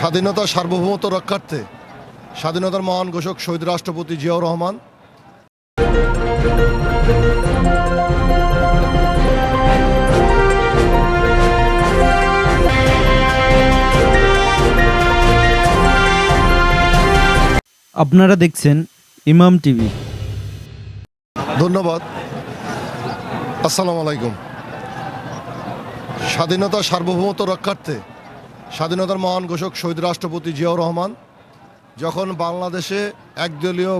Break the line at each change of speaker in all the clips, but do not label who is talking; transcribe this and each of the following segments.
স্বাধীনতা সার্বভৌমত্ব রক্ষার্থে স্বাধীনতার মহান ঘোষক শহীদ রাষ্ট্রপতি জিয়াউর রহমান।
আপনারা দেখছেন ইমাম টিভি।
ধন্যবাদ। আসসালামু আলাইকুম। স্বাধীনতা সার্বভৌমত্ব রক্ষার্থে স্বাধীনতার মহান ঘোষক শহীদ রাষ্ট্রপতি জিয়াউর রহমান, যখন বাংলাদেশে একদলীয়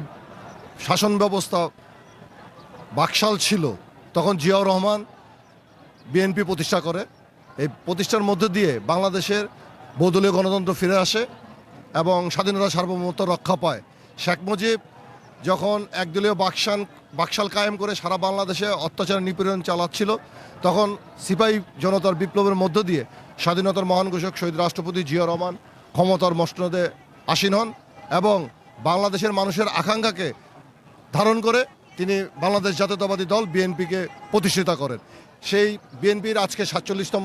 শাসন ব্যবস্থা বাকশাল ছিল, তখন জিয়াউর রহমান বিএনপি প্রতিষ্ঠা করে। এই প্রতিষ্ঠার মধ্য দিয়ে বাংলাদেশের বদলীয় গণতন্ত্র ফিরে আসে এবং স্বাধীনতা সার্বভৌমত্ব রক্ষা পায়। শেখ মুজিব যখন একদলীয় বাকশান বাকশাল কায়েম করে সারা বাংলাদেশে অত্যাচার নিপীড়ন চালাচ্ছিল, তখন সিপাহী জনতার বিপ্লবের মধ্য দিয়ে স্বাধীনতার মহান ঘোষক শহীদ রাষ্ট্রপতি জিয়া রহমান ক্ষমতার মসনদে আসীন হন এবং বাংলাদেশের মানুষের আকাঙ্ক্ষাকে ধারণ করে তিনি বাংলাদেশ জাতীয়তাবাদী দল বিএনপিকে প্রতিষ্ঠিত করেন। সেই বিএনপির আজকে সাতচল্লিশতম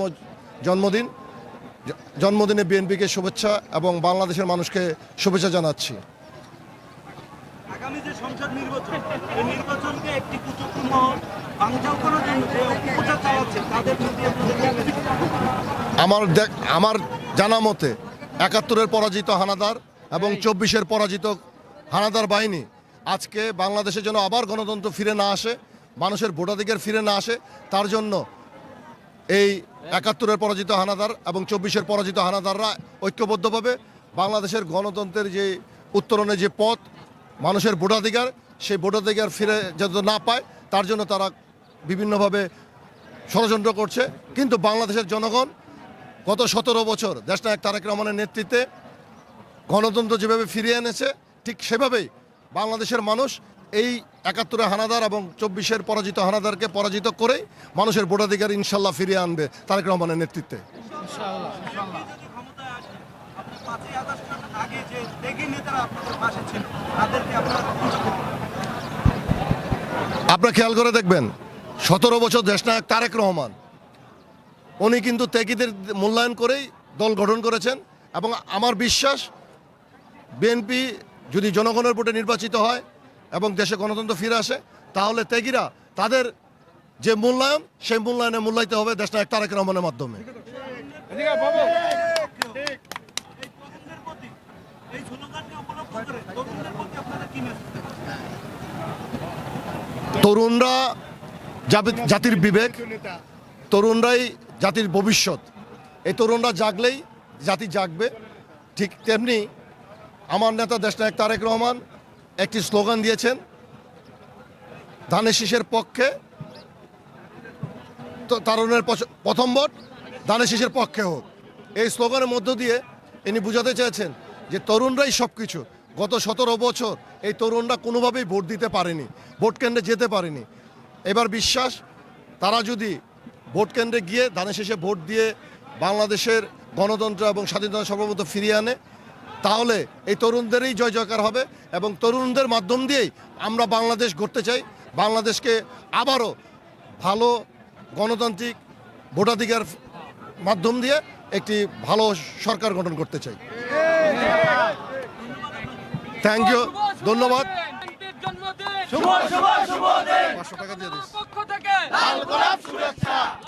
জন্মদিন। জন্মদিনে বিএনপিকে শুভেচ্ছা এবং বাংলাদেশের মানুষকে শুভেচ্ছা জানাচ্ছি।
আগামী যে সংসদ নির্বাচন নির্বাচনকে একটি জন্য চালাচ্ছে, তাদের
আমার দেখ, আমার জানা মতে একাত্তরের পরাজিত হানাদার এবং চব্বিশের পরাজিত হানাদার বাহিনী আজকে বাংলাদেশে যেন আবার গণতন্ত্র ফিরে না আসে, মানুষের ভোটাধিকার ফিরে না আসে, তার জন্য এই একাত্তরের পরাজিত হানাদার এবং চব্বিশের পরাজিত হানাদাররা ঐক্যবদ্ধভাবে বাংলাদেশের গণতন্ত্রের যে উত্তরণের যে পথ, মানুষের ভোটাধিকার, সেই ভোটাধিকার ফিরে যাতে না পায়, তার জন্য তারা বিভিন্নভাবে ষড়যন্ত্র করছে। কিন্তু বাংলাদেশের জনগণ গত সতেরো বছর দেশনায়ক তারেক রহমানের নেতৃত্বে গণতন্ত্র যেভাবে ফিরিয়ে এনেছে, ঠিক সেভাবেই বাংলাদেশের মানুষ এই একাত্তরের হানাদার এবং চব্বিশের পরাজিত হানাদারকে পরাজিত করেই মানুষের ভোটাধিকার ইনশাল্লাহ ফিরিয়ে আনবে তারেক রহমানের নেতৃত্বে।
আপনারা
খেয়াল করে দেখবেন, সতেরো বছর দেশনায়ক তারেক রহমান উনি কিন্তু ত্যাগীদের মূল্যায়ন করেই দল গঠন করেছেন এবং আমার বিশ্বাস বিএনপি যদি জনগণের ভোটে নির্বাচিত হয় এবং দেশে গণতন্ত্র ফিরে আসে তাহলে ত্যাগীরা তাদের যে মূল্যায়ন সেই মূল্যায়নে মূল্যায়িত হবে দেশনায়ক তারেক রহমানের মাধ্যমে। তরুণরা জাতির বিবেক তরুণরাই জাতির ভবিষ্যৎ। এই তরুণরা জাগলেই জাতি জাগবে। ঠিক তেমনি আমার নেতা দেশনায়ক তারেক রহমান একটি স্লোগান দিয়েছেন, ধানের শীষের পক্ষে তরুণের প্রথম ভোট ধানের শীষের পক্ষে হোক। এই স্লোগানের মধ্য দিয়ে ইনি বুঝাতে চেয়েছেন যে তরুণরাই সব কিছু গত সতেরো বছর এই তরুণরা কোনোভাবেই ভোট দিতে পারেনি, ভোট কেন্দ্রে যেতে পারেনি। এবার বিশ্বাস, তারা যদি ভোট কেন্দ্রে গিয়ে ধানের শেষে ভোট দিয়ে বাংলাদেশের গণতন্ত্র এবং স্বাধীনতা সর্বমত ফিরিয়ে আনে তাহলে এই তরুণদেরই জয় জয়কার হবে এবং তরুণদের মাধ্যম দিয়েই আমরা বাংলাদেশ গড়তে চাই। বাংলাদেশকে আবারও ভালো গণতান্ত্রিক ভোটাধিকার মাধ্যম দিয়ে একটি ভালো সরকার গঠন করতে চাই। থ্যাংক ইউ ধন্যবাদ।
শুভ শুভ শুভ
পাঁচশো টাকা দিয়ে
থেকে